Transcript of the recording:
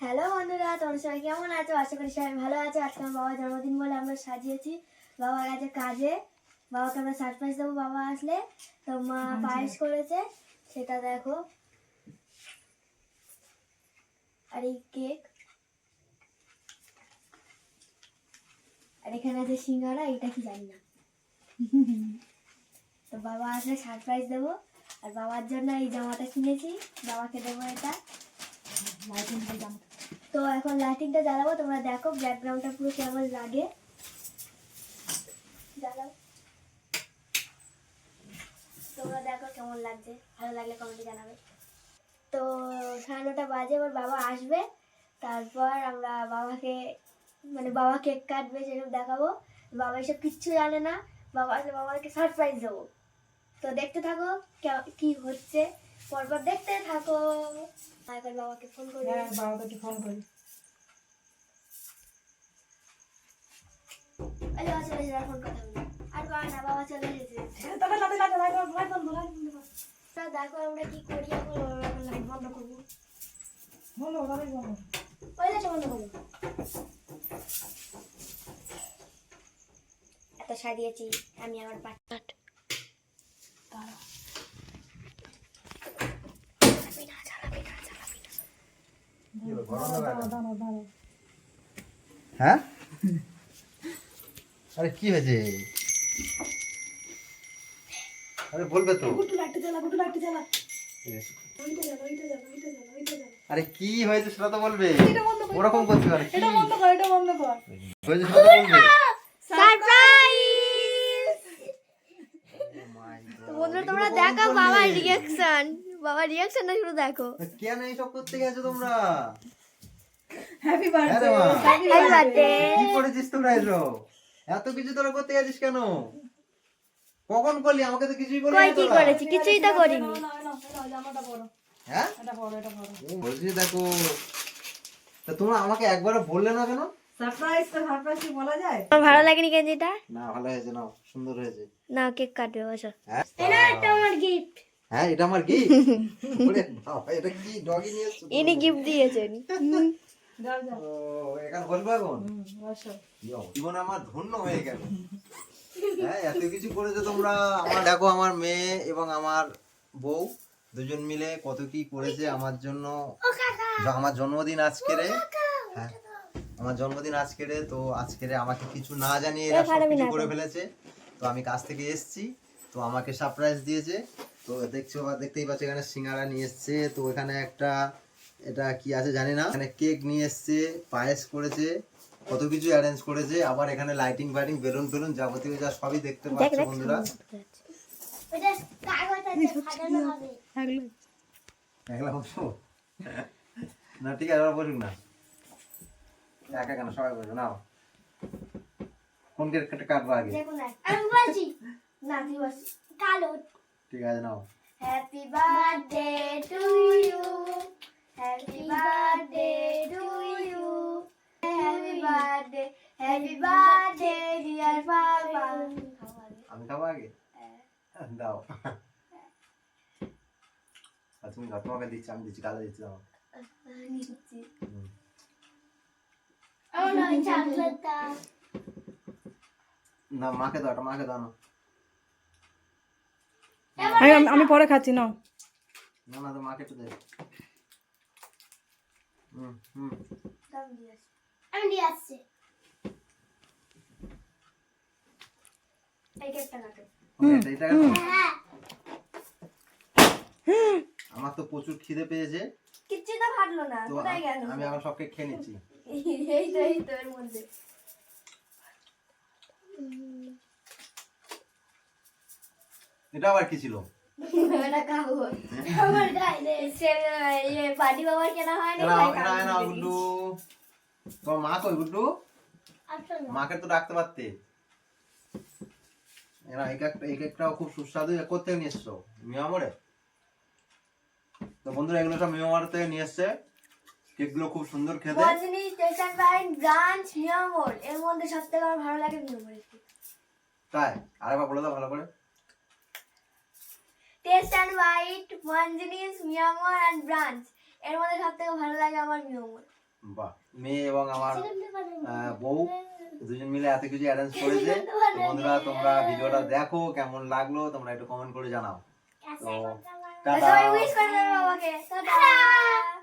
Hello বন্ধুরা তোমরা সবাই কেমন আছো? আশা করি সবাই ভালো আছো। আজকে আমার বাবার জন্মদিন বলে আমরা সাজিয়েছি। বাবা গেছে কাজে বাবাকে আমরা সারপ্রাইজ দেবো। বাবা আসলে তো মা পায়েস করেছে সেটা দেখো। আর এই কেক। আর এখানে আছে সিঙ্গারা এটা কি জানি না। তো বাবা আসলে সারপ্রাইজ দেবো। আর বাবার জন্য এই জামাটা কিনেছি। বাবাকে দেবো এটা। তো এখন লাইটিংটা জ্বালাবো, তোমরা দেখো ব্যাকগ্রাউন্ডটা পুরো কেমন লাগে। জ্বালাও। তোমরা দেখো কেমন লাগছে। ভালো লাগলে কমেন্টে জানাবে। তো সাড়ে নটা বাজে ওর বাবা আসবে। তারপর আমরা বাবাকে মানে বাবা কেক কাটবে, সেসব দেখাবো। বাবা এসব কিচ্ছু জানে না। বাবা আসলে বাবাকে সারপ্রাইজ দেবো। তো দেখতে থাকো কে- কি হচ্ছে। পরপর দেখতে থাকো। একবার বাবাকে ফোন করি। হ্যাঁ বাবাকে ফোন করি। আরে বাবা চলে এসেছে আর ফোন কথা আর বাবা না বাবা চলে তবে। তা দেখো আমরা কি করি এখন এখন লাইট বন্ধ করব। বন্ধ কর, লাইট বন্ধ। কর। ওই লাইট বন্ধ করব এত সাজিয়েছি আমি আমার পাট হ্যাঁ? আরে কি হয়েছে? আরে বলবে তো। আরে কি হয়েছে সেটা তো বলবে। এটা বন্ধ কর, ওরকম করছ আর এটা বন্ধ কর, এটা বন্ধ কর। হয়েছে সেটা বলবে সারপ্রাইজ তো তোমরা বাবার রিয়াকশন বাবার রিয়াকশনটা শুধু দেখো। কেন এইসব করতে গেছো তোমরা? হ্যাঁ মা। happy হ্যাপি বার্থডে কি করেছিস তোমরা এসব এত কিছু তোরা করতে গেছিস কেন? কখন করলি? আমাকে তো কিছুই বললি কই না কি। করেছি? কিছুই তো করিনি। হ্যাঁ? এটা পরো, এটা। ও বলছি দেখো তা তোমরা আমাকে একবারও বললে না কেন? Surprise তো surprise কি বলা যায়? আমার ভালো লাগেনি গেঞ্জিটা? না ভালো হয়েছে না সুন্দর হয়েছে। না কেক কাটবে বসো। হ্যাঁ? এটা একটা আমার গিফট হ্যাঁ এটা আমার কি ওরে বাবা এটা কি ডগি নিয়ে এসছো ইনি গিফট দিয়েছেন যাও, যাও। ও এখন বলব এখন? বসো। জীবন আমার ধন্য হয়ে গেল। হ্যাঁ এত কিছু করেছ তোমরা। আমার দেখো আমার মেয়ে এবং আমার বউ দুজন মিলে কত কি করেছে আমার জন্য আমার জন্মদিন আজকেরে হ্যাঁ। আমার জন্মদিন আজকেরে তো আজকেরে আমাকে কিছু না জানিয়ে এরা সব কিছু করে ফেলেছে। তো আমি কাজ থেকে এসেছি তো আমাকে সারপ্রাইজ দিয়েছে। তো দেখছ বা দেখতেই পাচ্ছ এখানে সিঙ্গারা নিয়ে এসছে। তো এখানে একটা এটা কি আছে জানি না। এখানে কেক নিয়ে এসছে পায়েস করেছে কত কিছু অ্যারেঞ্জ করেছে। আবার এখানে লাইটিং ফাইটিং বেলুন ফেলুন যাবতীয় যা সবই দেখতে পাচ্ছ বন্ধুরা। না ঠিক আছে বসুক না। একা কেন? সবাই বসো নাও। কোন কেকটা কাটবো আগে? আমি বলছি। না তুই বস কালো। ঠিক আছে নাও। Happy birthday to you happy birthday to you happy birthday happy birthday dear baba আমি খাব আগে? দাও। আর তুমি তোমাকে দিচ্ছি আমি দিচ্ছি কালো দিচ্ছি দাও। আমার না মাকে দাও এটা মাকে দাও না। আমি পরে খাচ্ছি নাও। না না তো মাকে একটু দে। হুম হুম। আমি দিয়ে আসছি। এই কেকটা কাটো। এটা- এটা কেন? আমার তো প্রচুর খিদে পেয়েছে। না কোথায় গেল? আমি এখন সবকে খেয়ে নিচ্ছি। এই তো এই তো এর মধ্যে। এটা আবার কি ছিল? এটা খাব আমার ইয়ে বাবার কেনা গুড্ডু তোমার মা কই গুড্ডু মাকে তো ডাকতে পারতে। এরা এই কেকটা এই কেকটাও খুব সুস্বাদু। কোথেকে নিয়ে এসছো? মিয়ামরে তো বন্ধুরা এগুলো সব মিয়ামর থেকে নিয়ে এসছে। কেকগুলো খুব সুন্দর খেতে। Monginis station line branch Mio Amore এর মধ্যে সব থেকে আমার ভালো লাগে মিয়ামোর তাই? আরেকবার বলে দাও ভালো করে। Taste and white Monginis Mio Amore and branch. এর মধ্যে সব থেকে ভালো লাগে আমার মিয়ামর বাহ। মেয়ে এবং আমার বউ দুজন মিলে এত কিছু অ্যারেঞ্জ করেছে। বন্ধুরা তোমরা ভিডিওটা দেখো কেমন লাগল তোমরা একটু কমেন্ট করে জানাও। তো টাটা সবাই উইশ করে দেবে বাবাকে টাটা